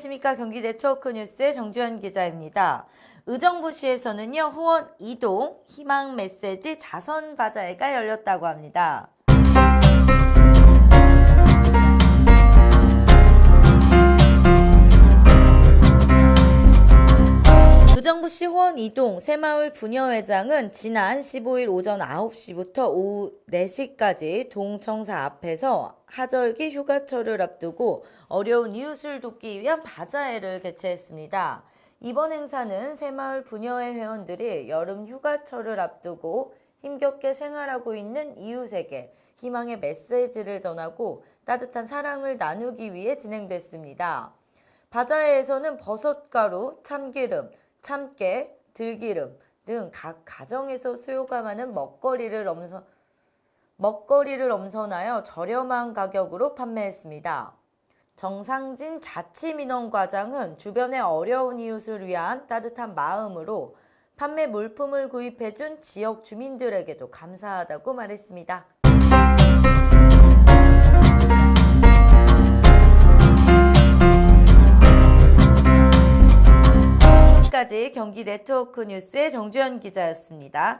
안녕하십니까 경기 네트워크 뉴스의 정주현 기자입니다. 의정부시에서는요 후원 이동 희망 메시지 자선 바자회가 열렸다고 합니다. 의정부시 호원 이동 새마을 부녀회장은 지난 15일 오전 9시부터 오후 4시까지 동청사 앞에서 하절기 휴가철을 앞두고 어려운 이웃을 돕기 위한 바자회를 개최했습니다. 이번 행사는 새마을 부녀회 회원들이 여름 휴가철을 앞두고 힘겹게 생활하고 있는 이웃에게 희망의 메시지를 전하고 따뜻한 사랑을 나누기 위해 진행됐습니다. 바자회에서는 버섯가루, 참기름, 참깨, 들기름 등 각 가정에서 수요가 많은 먹거리를 엄선, 먹거리를 엄선하여 저렴한 가격으로 판매했습니다. 정상진 자치민원과장은 주변의 어려운 이웃을 위한 따뜻한 마음으로 판매 물품을 구입해준 지역 주민들에게도 감사하다고 말했습니다. 지금까지 경기 네트워크 뉴스의 정주현 기자였습니다.